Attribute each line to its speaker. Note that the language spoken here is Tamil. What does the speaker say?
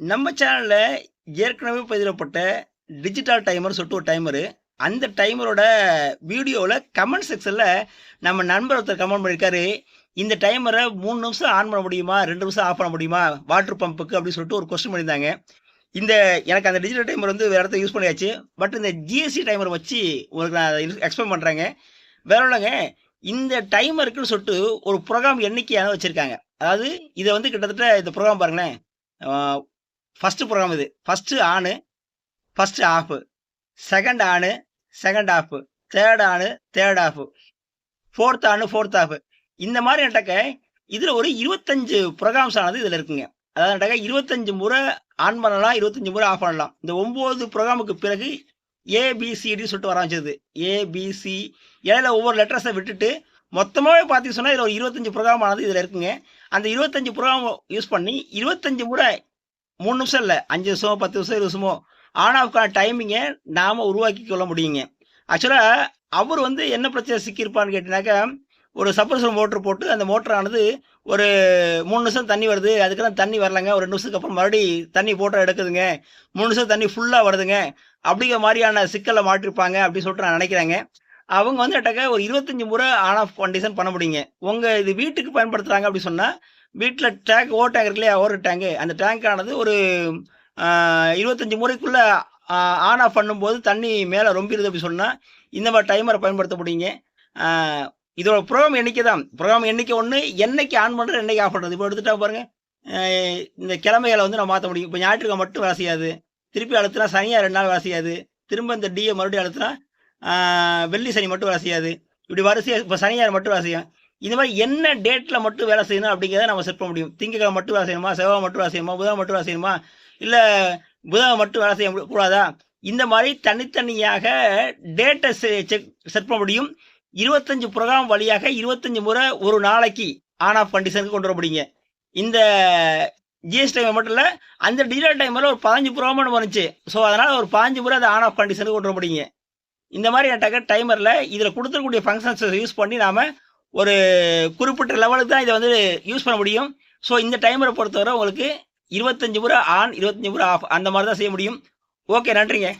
Speaker 1: நம்ம சேனலில் ஏற்கனவே பதிவிடப்பட்ட டிஜிட்டல் டைமர் சொல்லிட்டு ஒரு டைமரு அந்த டைமரோட வீடியோவில் கமெண்ட் செக்ஷனில் நம்ம நண்பர் ஒருத்தர் கமெண்ட் பண்ணியிருக்காரு இந்த டைமரை மூணு நிமிஷம் ஆன் பண்ண முடியுமா? ரெண்டு நிமிஷம் ஆஃப் பண்ண முடியுமா? வாட்டர் பம்புக்கு அப்படின்னு சொல்லிட்டு ஒரு கொஸ்டின் பண்ணியிருந்தாங்க. இந்த எனக்கு அந்த டிஜிட்டல் டைமர் வந்து வேறு இடத்த யூஸ் பண்ணியாச்சு. பட் இந்த ஜிஎஸ்டி டைமர் வச்சு உங்களுக்கு நான் எக்ஸ்பிளைன் பண்ணுறேங்க வேற இல்லைங்க. இந்த டைமருக்குன்னு சொல்லிட்டு ஒரு ப்ரோக்ராம் எண்ணிக்கையான வச்சுருக்காங்க. அதாவது இதை வந்து கிட்டத்தட்ட இந்த ப்ரோக்ராம் பாருங்களேன். ஃபஸ்ட்டு ப்ரோக்ராம் இது. First on first off second on second off third on third off fourth on fourth off இந்த மாதிரி என்கிட்ட இதில் ஒரு இருபத்தஞ்சு ப்ரோக்ராம்ஸ் ஆனது இதில் இருக்குங்க. அதாவது என்கிட்ட இருபத்தஞ்சு முறை ஆன் பண்ணலாம் இருபத்தஞ்சு முறை ஆஃப் பண்ணலாம். இந்த ஒம்பது ப்ரோக்ராமுக்கு பிறகு ஏபிசிடி சொல்லிட்டு வர ஆரம்பிச்சது. ஏபிசி இடையில ஒவ்வொரு லெட்டர்ஸை விட்டுட்டு மொத்தமாகவே பார்த்தீங்க சொன்னால் இதில் ஒரு இருபத்தஞ்சு ப்ரோக்ராம் ஆனது இதில் இருக்குங்க. அந்த இருபத்தஞ்சு ப்ரோக்ராம் யூஸ் பண்ணி இருபத்தஞ்சு முறை மூணு நிமிஷம் இல்லை அஞ்சு நிமிஷமோ பத்து நிமிஷம் இருபது நிமிஷமோ ஆன் ஆஃப்கான டைமிங்கை நாம் உருவாக்கி கொள்ள முடியுங்க. ஆக்சுவலாக அவர் வந்து என்ன பிரச்சனை சிக்கியிருப்பான்னு கேட்டினாக்கா ஒரு சப்ரசர் மோட்ரு போட்டு அந்த மோட்டரானது ஒரு மூணு நிமிஷம் தண்ணி வருது அதுக்கெல்லாம் தண்ணி வரலங்க ஒரு ரெண்டு நிமிஷத்துக்கு அப்புறம் மறுபடி தண்ணி போட்டோ எடுக்குதுங்க மூணு நிமிஷம் தண்ணி ஃபுல்லாக வருதுங்க அப்படிங்கிற மாதிரியான சிக்கலை மாட்டிருப்பாங்க அப்படின்னு சொல்லிட்டு நான் நினைக்கிறேங்க. அவங்க வந்து எட்டாக்க ஒரு இருபத்தஞ்சு முறை ஆன் ஆஃப் கண்டிஷன் பண்ண முடியுங்க. உங்கள் இது வீட்டுக்கு பயன்படுத்துகிறாங்க அப்படி சொன்னால் வீட்டில் டேங்க் ஓ டேங்க் இருக்கு இல்லையா ஓவர் டேங்கு அந்த டேங்கானது ஒரு இருபத்தஞ்சி முறைக்குள்ளே ஆன் ஆஃப் பண்ணும்போது தண்ணி மேலே ரொம்பிடுது அப்படி சொன்னால் இந்த மாதிரி டைமரை பயன்படுத்த முடியுங்க இதோட ப்ரோக்ராம் எண்ணிக்கை தான். ப்ரோக்ராம் எண்ணிக்கை ஒன்று என்னைக்கு ஆன் பண்ணுறது என்னைக்கு ஆஃப் பண்ணுறது இப்போ எடுத்துட்டா பாருங்கள் இந்த கிழமைகளை வந்து நான் மாற்ற முடியும். இப்போ ஞாயிற்றுக்கிழமை மட்டும் வேலை செய்யாது. திருப்பி அழுத்தினா சனியாக ரெண்டு நாள் வேலை செய்யாது. திரும்ப இந்த டிஏ மறுபடியும் அழுத்தினா வெள்ளி சனி மட்டும் வேலை செய்யாது. இப்படி வரிசையாக இப்போ சனியார் மட்டும் வேலை செய்யும். இந்த மாதிரி என்ன டேட்டில் மட்டும் வேலை செய்யணும் அப்படிங்கிறத நம்ம செட் பண்ண முடியும். திங்கக்கிழமை மட்டும் வேலை செய்யணுமா? செவ்வாய் மட்டும் வேலை செய்யணுமா? புதன் மட்டும் வேலை செய்யணுமா? இல்லை புதன் மட்டும் வேலை செய்ய கூடாதா? இந்த மாதிரி தனித்தனியாக டேட்டை செக் செட் பண்ண முடியும். இருபத்தஞ்சு ப்ரோக்ராம் வழியாக இருபத்தஞ்சு முறை ஒரு நாளைக்கு ஆன் ஆஃப் கண்டிஷனுக்கு கொண்டு வர முடியுங்க. இந்த ஜிஎஸ்டி டைம் மட்டும் இல்லை அந்த டிஜிட்டல் டைமில் ஒரு பதினஞ்சு ப்ரோக்ராம் வந்துச்சு. ஸோ அதனால் ஒரு பதினஞ்சு முறை அதை ஆன் ஆஃப் கண்டிஷனுக்கு கொண்டு வர முடியுங்க. இந்த மாதிரி என்கிட்ட டைமரில் இதில் கொடுத்துருக்கூடிய ஃபங்க்ஷன்ஸை யூஸ் பண்ணி நாம் ஒரு குறிப்பிட்ட லெவலுக்கு தான் இதை வந்து யூஸ் பண்ண முடியும். ஸோ இந்த டைமரை பொறுத்தவரை உங்களுக்கு இருபத்தஞ்சி முறை ஆன் இருபத்தஞ்சி முறை ஆஃப் அந்த மாதிரி தான் செய்ய முடியும். ஓகே நன்றிங்க.